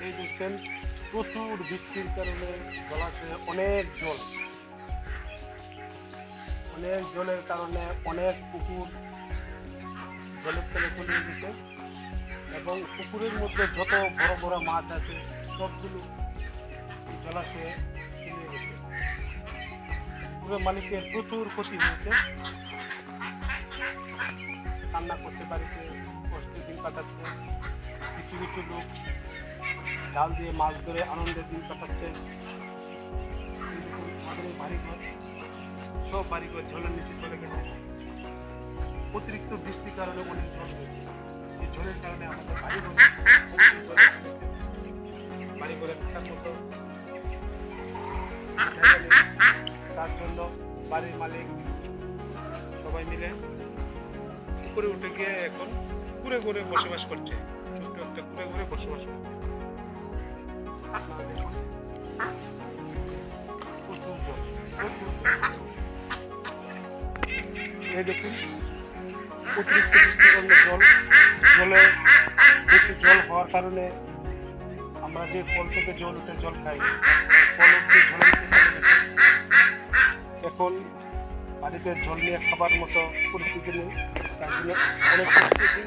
দেখছেন, প্রচুর বৃষ্টির কারণে জলাশয়ে অনেক জল। অনেক জলের কারণে অনেক পুকুর জলের তলে চলে গেছে এবং পুকুরের মধ্যে যত বড় বড় মাছ আছে, সবগুলো এই জলাশয়ে চলে গেছে। পুকুরের মালিকের প্রচুর ক্ষতি হয়েছে। কান্না করতে পারিছে, কষ্টে দিন কাটাচ্ছে, কিছু কিছু লোক জাল দিয়ে মাছ ধরে আনন্দের দিন কাটাচ্ছে। এই বাড়িঘর সব জলের নিচে চলে গেছে। অতিরিক্ত বৃষ্টির কারণে অনেক জল হয়েছে। এই জলের কারণে আমাদের বাড়িঘর বাড়িঘরে থাকার মতো। তার জন্য বাড়ির মালিক সবাই মিলে উপরে উঠে গিয়ে এখন ঘুরে ঘুরে বসবাস করছে। ছোট্ট একটা ঘুরে ঘুরে বসবাস করছে। জল, জলে বেশি জল হওয়ার কারণে আমরা যে কল থেকে জল উঠে জল খাই, কল। এখন বাড়িতে জল নিয়ে খাবার মতো পরিস্থিতি নেই, তার জন্য অনেক কষ্টে দিন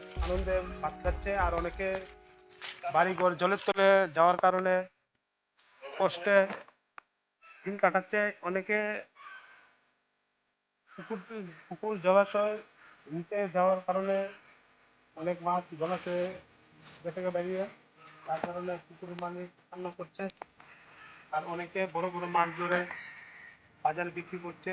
আনন্দে ভাত আর অনেকে বাড়ি ঘর জলের তলে যাওয়ার কারণে কষ্টে দিন কাটাচ্ছে। অনেকে পুকুর পুকুর জলাশয় নিচে যাওয়ার কারণে অনেক মাছ জলাশয়ে বেঁচে বেরিয়ে তার কারণে পুকুরের মালিক কান্না করছে। আর অনেকে বড় বড় মাছ ধরে বাজারে বিক্রি করছে।